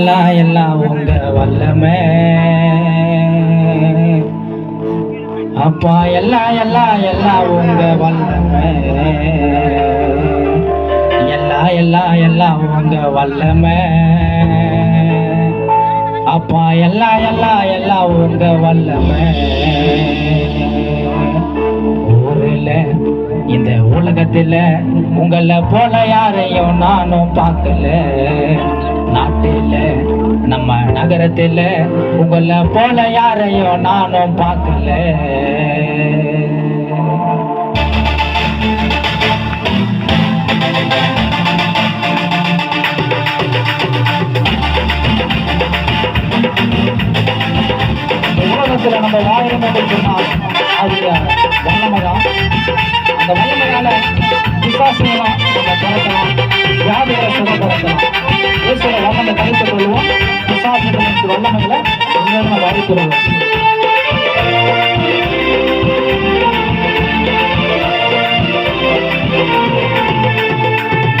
எல்லாம் எல்லாம் உங்க வல்லமே. அப்பா எல்லாம் எல்லாம் எல்லாம் உங்க வல்லமே. எல்லாம் எல்லாம் எல்லாம் உங்க வல்லமே. அப்பா எல்லாம் எல்லாம் எல்லாம் உங்க வல்லமே. ஊரில் இந்த உலகத்தில் உங்களை போல யாரையும் நானும் பார்க்கல. நாட்டில நம்ம நகரத்துல உங்கள போல யாரையும் நானும் பார்க்கல. உலகத்துல நம்ம வாழணும் என்று அது வல்லமைதான். அந்த வல்லமையால வல்லமைகளை இன்னொரு வாய்க்கிறோம்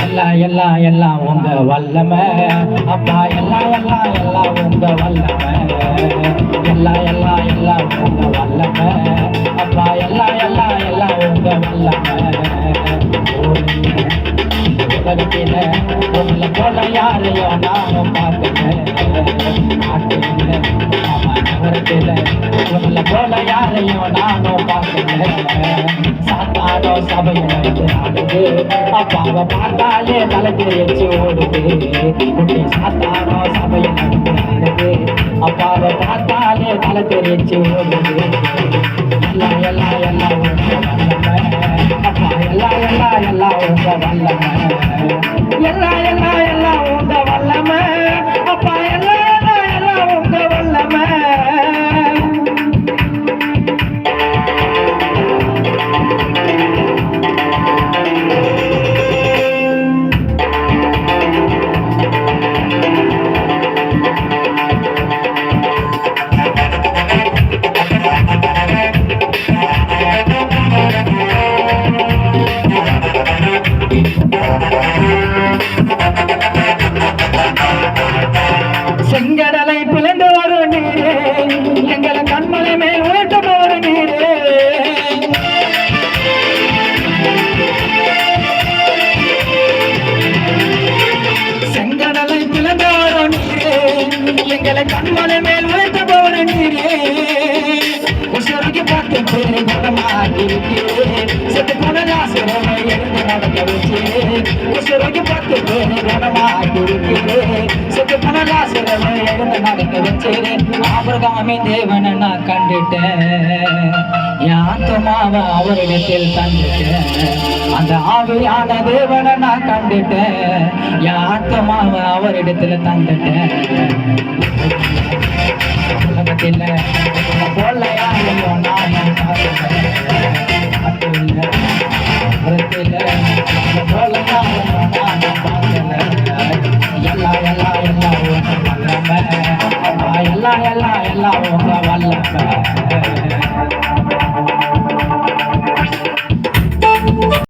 எல்லாம் எல்லாம் எல்லாம் உங்க வல்லமை. அப்பா எல்லாம் எல்லாம் எல்லாம் உங்க வல்லமை. எல்லாம் உங்க வல்லமை உலகத்தில உங்களை போல யாரையும் நானும் பார்க்கல நாட்டில ஆமா நகரத்தில உங்களை போல யாரையும் நானும் பார்க்கல சாத்தானோ சபையை நடந்து ஆடுது அப்பாவை பார்த்தாலே தலை தெரிச்சு ஓடுது குட்டி சாத்தானோ சபையை நடந்து ஆடுது அப்பாவை பார்த்தாலே தலை தெரிச்சு ஓடுது எல்லாம் எல்லாம் எல்லாம் எல்லா எல்லா எல்லா எல்லா எல்லா செங்கடலை பிளந்து வரும் நீரே. எங்களை கண்மலை மேல் உயர்த்தும் ஒரு நீரே. செங்கடலை பிளந்து வரும் நீரே. எங்களை கண்மலை மேல் உயர்த்தும் ஒரு நீரே. உசுருக்கு பார்த்து பேரை குணமாக்கிருக்கிறேன் செத்து குணராசிரமை எடுத்து நடக்க வச்சேன். உசுருக்கு பார்த்து பேரை குணமாக்கிருக்கிறேன் செத்து குணராசிரமை எழுந்து நடக்க வச்சேன் ஆபரகாமி தேவனை நான் கண்டுட்டேன் என் ஆத்மாவை அவரிடத்தில் தந்துட்டேன் அந்த ஆவியான தேவனை நான் கண்டுட்டேன் என் ஆத்மாவை அவரிடத்தில் தந்துட்டேன் உலகத்தில் உன்னை போல আল্লাহ আল্লাহ